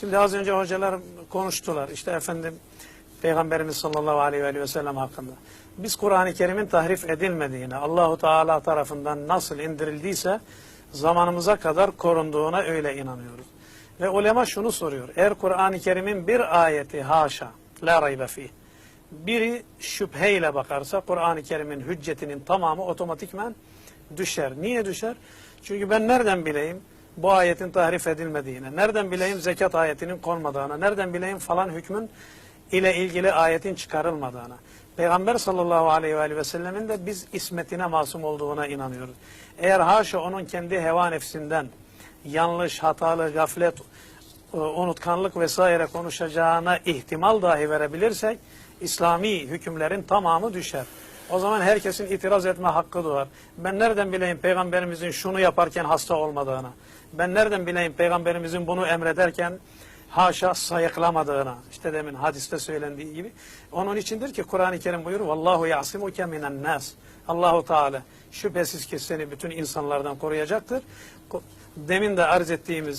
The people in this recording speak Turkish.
Şimdi az önce hocalar konuştular. İşte efendim Peygamberimiz sallallahu aleyhi ve sellem hakkında. Biz Kur'an-ı Kerim'in tahrif edilmediğine, Allahu Teala tarafından nasıl indirildiyse zamanımıza kadar korunduğuna öyle inanıyoruz. Ve ulema şunu soruyor. Eğer Kur'an-ı Kerim'in bir ayeti haşa, la raybe fih, biri şüpheyle bakarsa Kur'an-ı Kerim'in hüccetinin tamamı otomatikmen düşer. Niye düşer? Çünkü ben nereden bileyim bu ayetin tahrif edilmediğine, nereden bileyim zekat ayetinin konmadığına, nereden bileyim falan hükmün ile ilgili ayetin çıkarılmadığına. Peygamber sallallahu aleyhi ve sellemin de biz ismetine masum olduğuna inanıyoruz. Eğer haşa onun kendi heva nefsinden yanlış, hatalı, gaflet, e, unutkanlık vesaire konuşacağına ihtimal dahi verebilirsek İslami hükümlerin tamamı düşer. O zaman herkesin itiraz etme hakkı doğar. Ben nereden bileyim peygamberimizin şunu yaparken hasta olmadığını? Ben nereden bileyim peygamberimizin bunu emrederken haşa sayıklamadığını? İşte demin hadiste söylendiği gibi. Onun içindir ki Kur'an-ı Kerim buyurur. Vallahu ya'simuke minen nas. Allahu Teala şüphesiz ki seni bütün insanlardan koruyacaktır. Demin de arz ettiğimiz